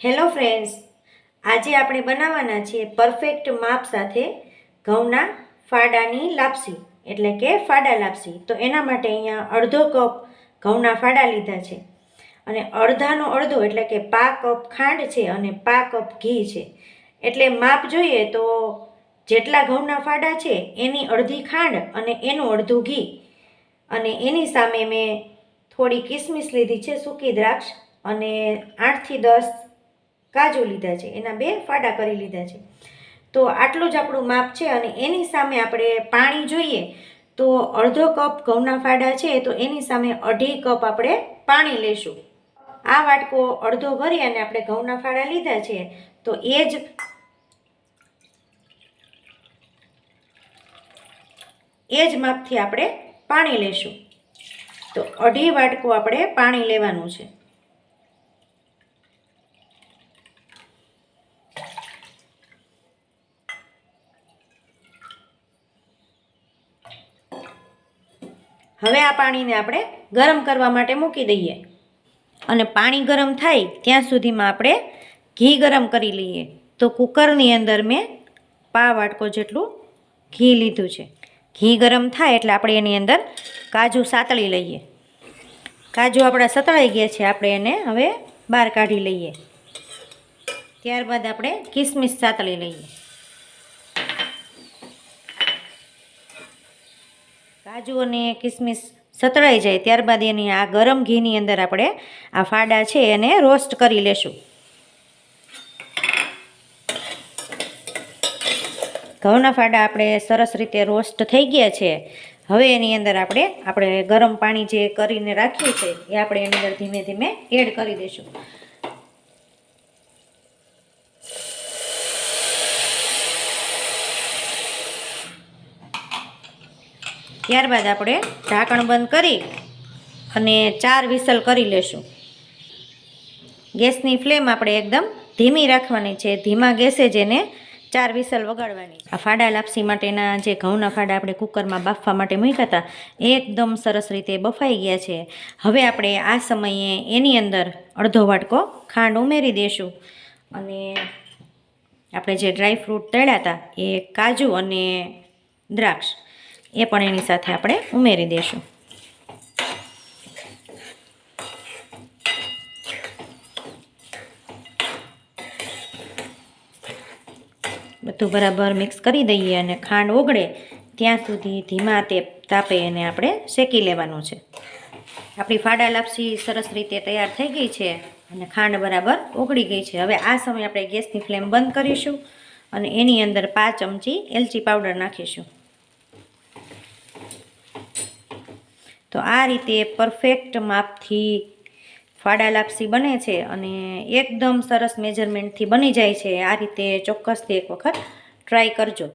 Hello friends, આજે આપણે બનાવવાના છીએ પરફેક્ટ માપ સાથે ઘઉંના ફાડાની લાપસી, એટલે કે ફાડા લાપસી. તો એના માટે અહીંયા અડધો કપ ઘઉંના ફાડા લીધા છે અને અડધાનો અડધો, એટલે કે પા કપ ખાંડ છે અને પા કપ ઘી છે. એટલે માપ જોઈએ તો જેટલા ઘઉંના ફાડા છે, એની અડધી ખાંડ અને એનું અડધું ઘી. અને એની સામે મેં થોડી કિસમિસ લીધી છે, સૂકી દ્રાક્ષ અને આઠથી દસ કાજુ લીધા છે, એના બે ફાડા કરી લીધા છે. તો આટલું જ આપણું માપ છે અને એની સામે આપણે પાણી જોઈએ તો અડધો કપ ઘઉંના ફાડા છે, તો એની સામે અઢી કપ આપણે પાણી લેશું. આ વાટકો અડધો ભરી અને આપણે ઘઉંના ફાડા લીધા છે, તો એ જ એ જ માપથી આપણે પાણી લેશું. તો અઢી વાટકો આપણે પાણી લેવાનું છે. હવે આ પાણીને આપણે ગરમ કરવા માટે મૂકી દઈએ. અને પાણી ગરમ થાય ત્યાં સુધીમાં આપણે ઘી ગરમ કરી લઈએ. તો કુકરની અંદર મેં પા વાટકો જેટલું ઘી લીધું છે. ઘી ગરમ થાય એટલે આપણે એની અંદર કાજુ સાતળી લઈએ. કાજુ આપણા સતળાઈ ગયા છે, આપણે એને હવે બહાર કાઢી લઈએ. ત્યારબાદ આપણે કિસમિસ સાતળી લઈએ. કાજુ અને કિસમિસ સતળાઈ જાય ત્યારબાદ એની આ ગરમ ઘીની અંદર આપણે આ ફાડા છે એને રોસ્ટ કરી લેશું. ઘઉંના ફાડા આપણે સરસ રીતે રોસ્ટ થઈ ગયા છે. હવે એની અંદર આપણે આપણે ગરમ પાણી જે કરીને રાખ્યું છે, એ આપણે એની અંદર ધીમે ધીમે એડ કરી દઈશું ત્યારબાદ આપણે ઢાંકણ બંધ કરી અને ચાર વિસલ કરી લેશું. ગેસની ફ્લેમ આપણે એકદમ ધીમી રાખવાની છે. ધીમા ગેસે જ એને ચાર વિસલ વગાડવાની. આ ફાડા લાપસી માટેના જે ઘઉંના ફાડા આપણે કુકરમાં બાફવા માટે મૂક્યા હતા, એકદમ સરસ રીતે બફાઈ ગયા છે. હવે આપણે આ સમયે એની અંદર અડધો વાટકો ખાંડ ઉમેરી દઈશું અને આપણે જે ડ્રાય ફ્રૂટ તળ્યા હતા એ કાજુ અને દ્રાક્ષ. એ પણ એની સાથે આપણે ઉમેરી દઈશું બધું બરાબર મિક્સ કરી દઈએ અને ખાંડ ઓગળે ત્યાં સુધી ધીમા તે તાપે એને આપણે શેકી લેવાનું છે. આપણી ફાડા લાપસી સરસ રીતે તૈયાર થઈ ગઈ છે અને ખાંડ બરાબર ઓગળી ગઈ છે. હવે આ સમયે આપણે ગેસની ફ્લેમ બંધ કરીશું અને એની અંદર પાંચ ચમચી એલચી પાવડર નાખીશું. તો આ રીતે પરફેક્ટ માપથી ફાડા લાપસી બને છે અને એકદમ સરસ મેજરમેન્ટથી બની જાય છે. આ રીતે ચોક્કસથી એક વખત ટ્રાય કરજો.